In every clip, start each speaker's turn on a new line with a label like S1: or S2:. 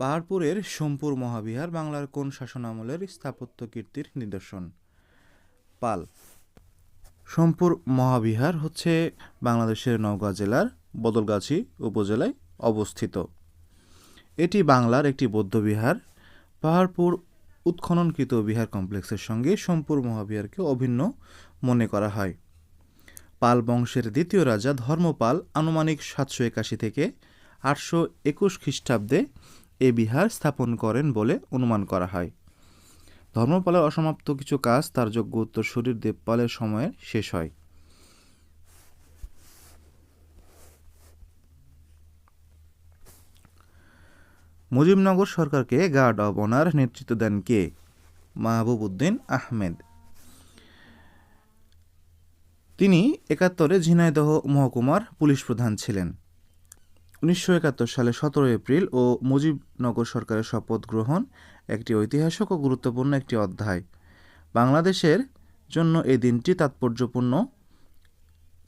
S1: পাহাড়পুরের সোমপুর মহাবিহার বাংলার কোন শাসনামলের স্থাপত্য কীর্তির নিদর্শন? পাল। সোমপুর মহাবিহার হচ্ছে বাংলাদেশের নওগাঁ জেলার বদলগাছি উপজেলায় অবস্থিত। এটি বাংলার একটি বৌদ্ধবিহার পাহাড়পুর উৎখননকৃত বিহার কমপ্লেক্সের সঙ্গে সোমপুর মহাবিহারকে অভিন্ন মনে করা হয়। পাল বংশের দ্বিতীয় রাজা ধর্মপাল আনুমানিক সাতশো একাশি থেকে আটশো একুশ খ্রিস্টাব্দে এ বিহার স্থাপন করেন বলে অনুমান করা হয়। ধর্মপালের অসমাপ্ত কিছু কাজ তার যোগ্য উত্তরসূরির দেবপালের সময়ে শেষ হয়। মুজিবনগর সরকারকে গার্ড অব অনার নেতৃত্ব দেন কে? মাহবুব উদ্দিন আহমেদ। তিনি একাত্তরে ঝিনাইদহ মহকুমার পুলিশ প্রধান ছিলেন। উনিশশো একাত্তর সালে সতেরো এপ্রিল ও মুজিবনগর সরকারের শপথ গ্রহণ একটি ঐতিহাসিক ও গুরুত্বপূর্ণ একটি অধ্যায়। বাংলাদেশের জন্য এই দিনটি তাৎপর্যপূর্ণ,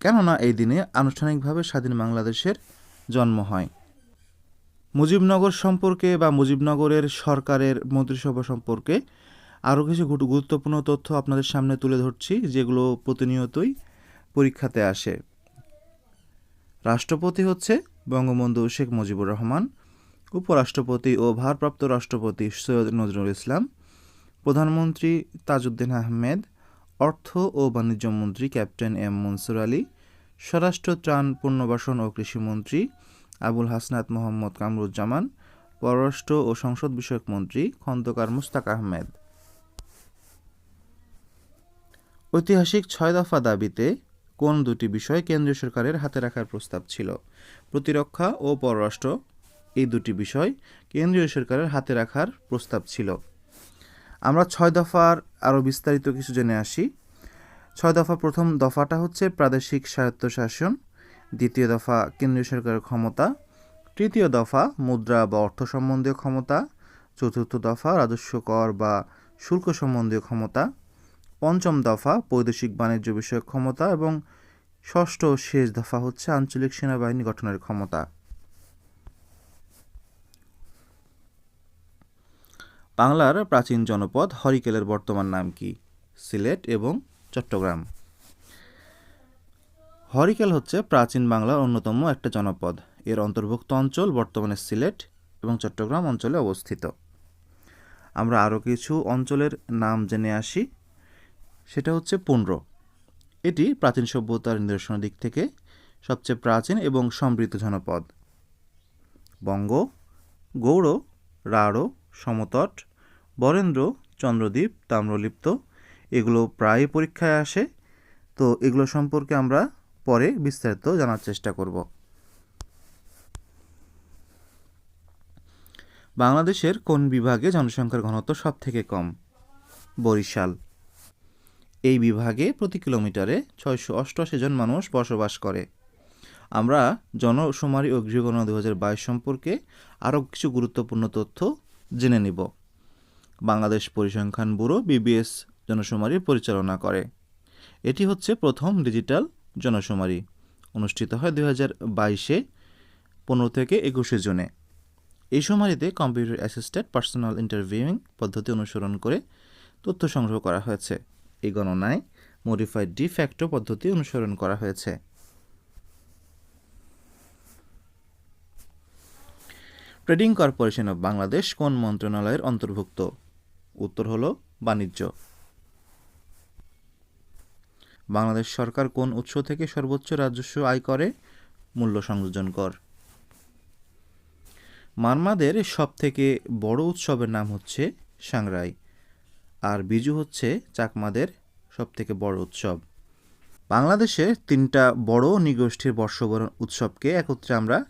S1: কেননা এই দিনে আনুষ্ঠানিকভাবে স্বাধীন বাংলাদেশের জন্ম হয়। মুজিবনগর সম্পর্কে বা মুজিবনগরের সরকারের মন্ত্রিসভা সম্পর্কে আরও কিছু গুরুত্বপূর্ণ তথ্য আপনাদের সামনে তুলে ধরছি, যেগুলো প্রতিনিয়তই পরীক্ষাতে আসে। রাষ্ট্রপতি হচ্ছে বঙ্গবন্ধু শেখ মুজিবুর রহমান, উপরাষ্ট্রপতি ও ভারপ্রাপ্ত রাষ্ট্রপতি সৈয়দ নজরুল ইসলাম, প্রধানমন্ত্রী তাজউদ্দিন আহমেদ, অর্থ ও বাণিজ্য মন্ত্রী ক্যাপ্টেন এম মনসুর আলী, স্বরাষ্ট্র ত্রাণ, পুনর্বাসন ও কৃষিমন্ত্রী আবুল হাসনাত মোহাম্মদ কামরুজ্জামান, পররাষ্ট্র ও সংসদ বিষয়ক মন্ত্রী খন্দকার মুস্তাক আহমেদ। ঐতিহাসিক ছয় দফা দাবিতে কোন দুটি বিষয় কেন্দ্রীয় সরকারের হাতে রাখার প্রস্তাব ছিল? প্রতিরক্ষা ও পররাষ্ট্র, এই দুটি বিষয় কেন্দ্রীয় সরকারের হাতে রাখার প্রস্তাব ছিল। আমরা ছয় দফার আরও বিস্তারিত কিছু জেনে আসি। ছয় দফা প্রথম দফাটা হচ্ছে প্রাদেশিক স্বায়ত্তশাসন, দ্বিতীয় দফা কেন্দ্রীয় সরকারের ক্ষমতা, তৃতীয় দফা মুদ্রা বা অর্থ সম্বন্ধীয় ক্ষমতা, চতুর্থ দফা রাজস্ব কর বা শুল্ক সম্বন্ধীয় ক্ষমতা। পঞ্চম দফা বৈদেশিক বাণিজ্য বিষয়ক ক্ষমতা এবং ষষ্ঠ ও শেষ দফা হচ্ছে আঞ্চলিক সেনাবাহিনী গঠনের ক্ষমতা। বাংলার প্রাচীন জনপদ হরিকেলের বর্তমান নাম কি? সিলেট এবং চট্টগ্রাম। হরিকেল হচ্ছে প্রাচীন বাংলার অন্যতম একটা জনপদ। এর অন্তর্ভুক্ত অঞ্চল বর্তমানে সিলেট এবং চট্টগ্রাম অঞ্চলে অবস্থিত। আমরা আরও কিছু অঞ্চলের নাম জেনে আসি। সেটা হচ্ছে পুন্ড্র এটি প্রাচীন সভ্যতার নিদর্শন দিক থেকে সবচেয়ে প্রাচীন এবং সমৃদ্ধ জনপদ। বঙ্গ, গৌড়, রাঢ়, সমতট, বরেন্দ্র, চন্দ্রদ্বীপ, তাম্রলিপ্ত, এগুলো প্রায় পরীক্ষায় আসে। তো এগুলো সম্পর্কে আমরা পরে বিস্তারিত জানার চেষ্টা করব। বাংলাদেশের কোন বিভাগে জনসংখ্যার ঘনত্ব সব থেকে কম? বরিশাল। এই বিভাগে প্রতি কিলোমিটারে ছয়শো অষ্টআশি জন মানুষ বসবাস করে। আমরা জনশুমারি ও গৃহগণনা দু হাজার বাইশ সম্পর্কে আরও কিছু গুরুত্বপূর্ণ তথ্য জেনে নিব। বাংলাদেশ পরিসংখ্যান ব্যুরো বিবিএস জনশুমারি পরিচালনা করে। এটি হচ্ছে প্রথম ডিজিটাল জনশুমারি অনুষ্ঠিত হয় দুই হাজার বাইশে পনেরো থেকে একুশে জুনে। এই শুমারিতে কম্পিউটার অ্যাসিস্টেড পার্সোনাল ইন্টারভিউইং পদ্ধতি অনুসরণ করে তথ্য সংগ্রহ করা হয়েছে। এই গণনায় মডিফাইড ডি ফ্যাক্টো পদ্ধতি অনুসরণ করা হয়েছে। ট্রেডিং কর্পোরেশন অব বাংলাদেশ কোন মন্ত্রণালয়ের অন্তর্ভুক্ত? উত্তর হলো, বাণিজ্য। বাংলাদেশ সরকার কোন উৎস থেকে সর্বোচ্চ রাজস্ব আয় করে? মূল্য সংযোজন কর। মারমাদের সবথেকে বড় উৎসবের নাম হচ্ছে সাংরাই। আর বিজু হচ্ছে চাকমাদের সব থেকে বড় উৎসব। বাংলাদেশে তিনটা বড় নৃগোষ্ঠীর বর্ষবরণ উৎসবকে একত্রে আমরা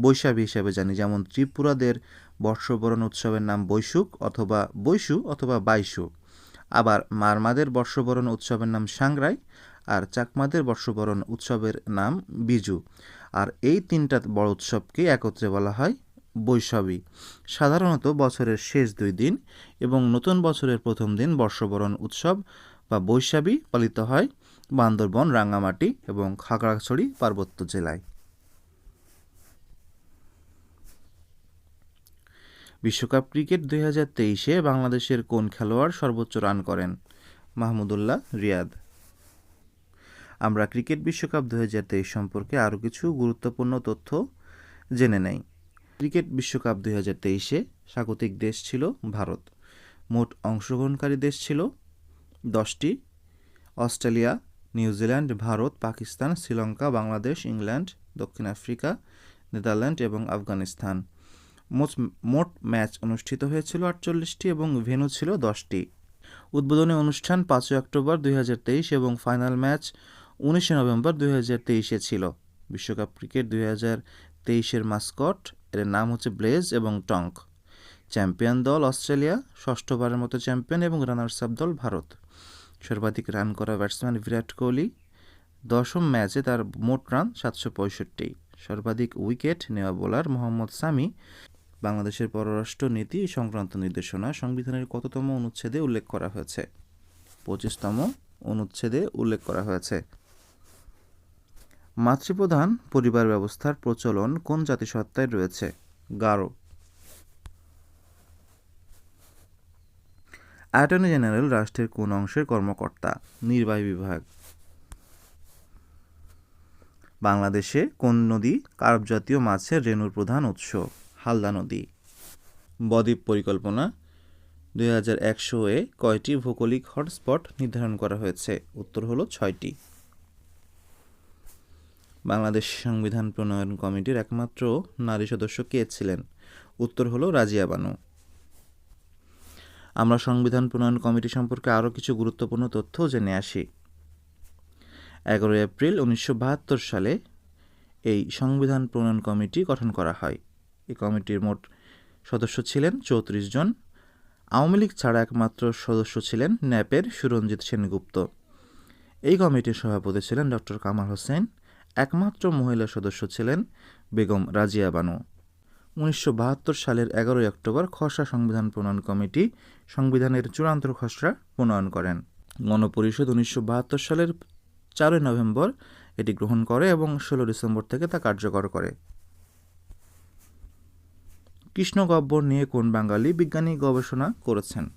S1: বৈশাখী হিসাবে জানি, যেমন ত্রিপুরাদের বর্ষবরণ উৎসবের নাম বৈশুক অথবা বৈশু অথবা বাইশু। আবার মারমাদের বর্ষবরণ উৎসবের নাম সাংরাই আর চাকমাদের বর্ষবরণ উৎসবের নাম বিজু। আর এই তিনটা বড় উৎসবকে একত্রে বলা হয় বৈশাখী। সাধারণত বছরের শেষ দুই দিন এবং নতুন বছরের প্রথম দিন বর্ষবরণ উৎসব বা বৈশাখী পালিত হয় বান্দরবন, রাঙ্গামাটি এবং খাগড়াছড়ি, পার্বত্য জেলায়। বিশ্বকাপ ক্রিকেট দুই হাজার তেইশে বাংলাদেশের কোন খেলোয়াড় সর্বোচ্চ রান করেন? মাহমুদুল্লাহ, রিয়াদ। আমরা ক্রিকেট বিশ্বকাপ দু সম্পর্কে আরও কিছু গুরুত্বপূর্ণ তথ্য জেনে নেই। ক্রিকেট বিশ্বকাপ দুই হাজার তেইশে স্বাগতিক দেশ ছিল ভারত। মোট অংশগ্রহণকারী দেশ ছিল দশটি। Australia, New Zealand, Bharat, Pakistan, Sri Lanka, Bangladesh, England, দক্ষিণ আফ্রিকা, নেদারল্যান্ড এবং আফগানিস্তান। মোট মোট ম্যাচ অনুষ্ঠিত হয়েছিল আটচল্লিশটি এবং ভেন্যু ছিল দশটি। উদ্বোধনী অনুষ্ঠান পাঁচই অক্টোবর দুই হাজার তেইশ এবং ফাইনাল ম্যাচ উনিশে নভেম্বর দুই ছিল। বিশ্বকাপ ক্রিকেট দুই হাজার তেইশের মাস্কট এর নাম হচ্ছে ব্লেজ এবং টঙ্ক। চ্যাম্পিয়ন দল অস্ট্রেলিয়া ষষ্ঠবারের মতো চ্যাম্পিয়ন এবং রানার্স আপ দল ভারত। সর্বাধিক রান করা ব্যাটসম্যান বিরাট কোহলি। দশম ম্যাচে তার মোট রান সাতশো পঁয়ষট্টি। সর্বাধিক উইকেট নেওয়া বোলার মোহাম্মদ সামি। বাংলাদেশের পররাষ্ট্র নীতি সংক্রান্ত নির্দেশনা সংবিধানের কততম অনুচ্ছেদে উল্লেখ করা হয়েছে? পঁচিশতম অনুচ্ছেদে উল্লেখ করা হয়েছে। মাতৃপ্রধান পরিবার ব্যবস্থার প্রচলন কোন জাতিসত্তায় রয়েছে? গারো। অ্যাটর্নি জেনারেল রাষ্ট্রের কোন অংশের কর্মকর্তা? নির্বাহী বিভাগ। বাংলাদেশে কোন নদী কার্ব জাতীয় মাছের রেণুর প্রধান উৎস? হালদা নদী। বদ্বীপ পরিকল্পনা। দুই হাজার একশো এ কয়টি ভৌগোলিক হটস্পট নির্ধারণ করা হয়েছে? উত্তর হলো ছয়টি। বাংলাদেশ সংবিধান প্রণয়ন কমিটির একমাত্র নারী সদস্য কে ছিলেন? উত্তর হলো রাজিয়া বানু। আমরা সংবিধান প্রণয়ন কমিটি সম্পর্কে আরও কিছু গুরুত্বপূর্ণ তথ্য জেনে আসি। এগারোই এপ্রিল উনিশশো বাহাত্তর সালে এই সংবিধান প্রণয়ন কমিটি গঠন করা হয়। এই কমিটির মোট সদস্য ছিলেন চৌত্রিশ জন। আওয়ামী লীগ ছাড়া একমাত্র সদস্য ছিলেন ন্যাপের সুরঞ্জিত সেনগুপ্ত। এই কমিটির সভাপতি ছিলেন ডক্টর কামাল হোসেন। একমাত্র মহিলা সদস্য ছিলেন বেগম রাজিয়া বানু। উনিশশো বাহাত্তর সালের এগারোই অক্টোবর খসড়া সংবিধান প্রণয়ন কমিটি সংবিধানের চূড়ান্ত খসড়া প্রণয়ন করেন। গণপরিষদ উনিশশো বাহাত্তর সালের চারই নভেম্বর এটি গ্রহণ করে এবং ষোলো ডিসেম্বর থেকে তা কার্যকর করে। কৃষ্ণ গব্বর নিয়ে কোন বাঙালি বিজ্ঞানী গবেষণা করেছেন?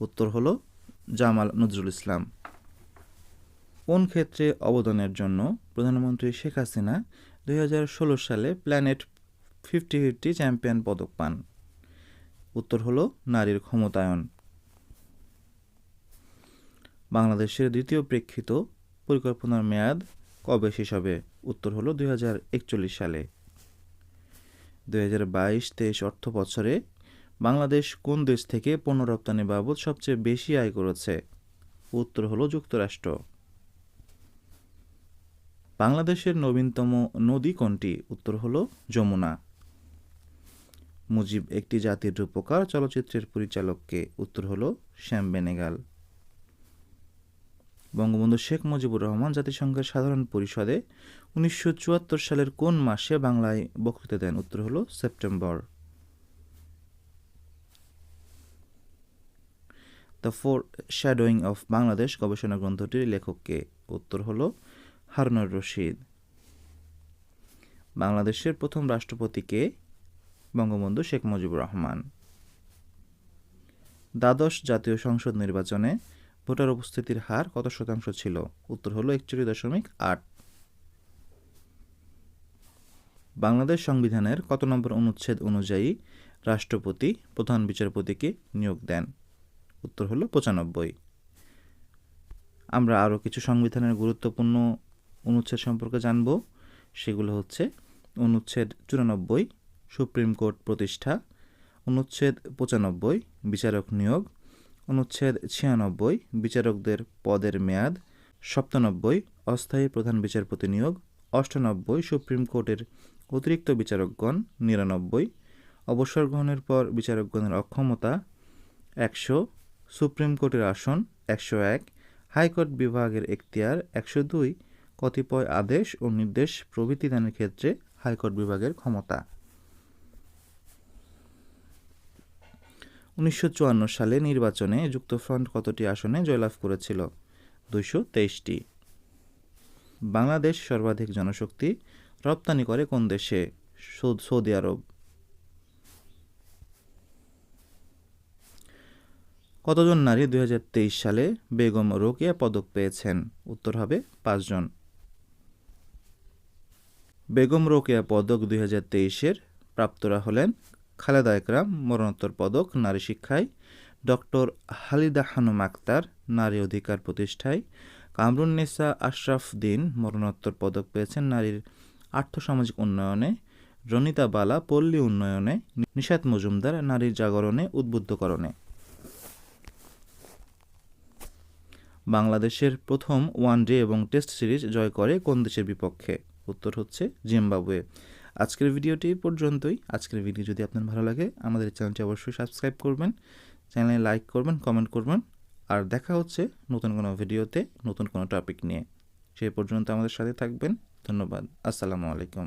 S1: উত্তর হলো জামাল নজরুল ইসলাম। কোন ক্ষেত্রে অবদানের জন্য প্রধানমন্ত্রী শেখ হাসিনা দুই হাজার ষোলো সালে প্ল্যানেট ফিফটি ফিফটি চ্যাম্পিয়ন পদক পান। উত্তর হলো নারীর ক্ষমতায়ন। বাংলাদেশের দ্বিতীয় প্রেক্ষিত পরিকল্পনার মেয়াদ কবে শেষ হবে? উত্তর হলো দুই সালে। দুই হাজার বাইশ তেইশ অর্থ বছরে বাংলাদেশ কোন দেশ থেকে পণ্য রপ্তানি বাবদ সবচেয়ে বেশি আয় করেছে? উত্তর হলো যুক্তরাষ্ট্র। বাংলাদেশের নবীনতম নদী কোনটি? উত্তর হল যমুনা। মুজিব একটি জাতির রূপকার, চলচ্চিত্রের পরিচালককে উত্তর হল শ্যাম বেনেগাল। বঙ্গবন্ধু শেখ মুজিবুর রহমান জাতিসংঘের সাধারণ পরিষদে উনিশশো চুয়াত্তর সালের কোন মাসে বাংলায় বক্তৃতা দেন? উত্তর হল September. The foreshadowing of Bangladesh গবেষণা গ্রন্থটির লেখককে উত্তর হলো হারুনুর রশিদ। বাংলাদেশের প্রথম রাষ্ট্রপতিকে বঙ্গবন্ধু শেখ মুজিবুর রহমান। দ্বাদশ জাতীয় সংসদ নির্বাচনে ভোটার উপস্থিতির হার কত শতাংশ ছিল? উত্তর হলো একচল্লিশ দশমিক আট। বাংলাদেশ সংবিধানের কত নম্বর অনুচ্ছেদ অনুযায়ী রাষ্ট্রপতি, প্রধান বিচারপতিকে নিয়োগ দেন? উত্তর হলো পঁচানব্বই। আমরা আরও কিছু সংবিধানের গুরুত্বপূর্ণ অনুচ্ছেদ সম্পর্কে জানব। সেগুলো হচ্ছে অনুচ্ছেদ চুরানব্বই, সুপ্রিম কোর্ট প্রতিষ্ঠা, অনুচ্ছেদ পঁচানব্বই, বিচারক নিয়োগ, অনুচ্ছেদ ছিয়ানব্বই, বিচারকদের পদের মেয়াদ, সপ্তানব্বই, অস্থায়ী প্রধান বিচারপতি নিয়োগ, অষ্টানব্বই, সুপ্রিম কোর্টের অতিরিক্ত বিচারকগণ, নিরানব্বই, অবসর গ্রহণের পর বিচারকগণের অক্ষমতা একশো, সুপ্রিম কোর্টের আসন একশো এক, হাইকোর্ট বিভাগের এখতিয়ার একশো দুই কতিপয় আদেশ ও নির্দেশ প্রভৃতি দানের ক্ষেত্রে হাইকোর্ট বিভাগের ক্ষমতা। উনিশশো চুয়ান্ন সালে নির্বাচনে যুক্তফ্রন্ট কতটি আসনে জয়লাভ করেছিল? দুইশো তেইশটি। বাংলাদেশ সর্বাধিক জনশক্তি রপ্তানি করে কোন দেশে? Saudi Arab. কতজন নারী দুই হাজার তেইশ সালে বেগম রোকেয়া পদক পেয়েছেন? উত্তর হবে পাঁচজন। বেগম রোকেয়া পদক দুই হাজার তেইশের প্রাপ্তরা হলেন খালেদা একরাম, মরণোত্তর পদক, নারী শিক্ষায়, ডক্টর হালিদা হানুম আক্তার, নারী অধিকার প্রতিষ্ঠায়, কামরুন্নেসা আশরাফ দিন, মরণোত্তর পদক পেয়েছেন নারীর আর্থসামাজিক উন্নয়নে, রনিতা বালা, পল্লী উন্নয়নে, নিশাত মজুমদার নারীর জাগরণে, উদ্বুদ্ধকরণে। বাংলাদেশের প্রথম ওয়ানডে এবং টেস্ট সিরিজ জয় করে কোন দেশের বিপক্ষে? উত্তর হচ্ছে জিম্বাবুয়ে। আজকের ভিডিওটি পর্যন্তই। আজকের ভিডিও যদি আপনার ভালো লাগে, আমাদের চ্যানেলটি অবশ্যই সাবস্ক্রাইব করবেন, চ্যানেলে লাইক করবেন, কমেন্ট করবেন, আর দেখা হচ্ছে নতুন কোনো ভিডিওতে নতুন কোনো টপিক নিয়ে। সেই পর্যন্ত আমাদের সাথে থাকবেন। ধন্যবাদ। আসসালামু আলাইকুম।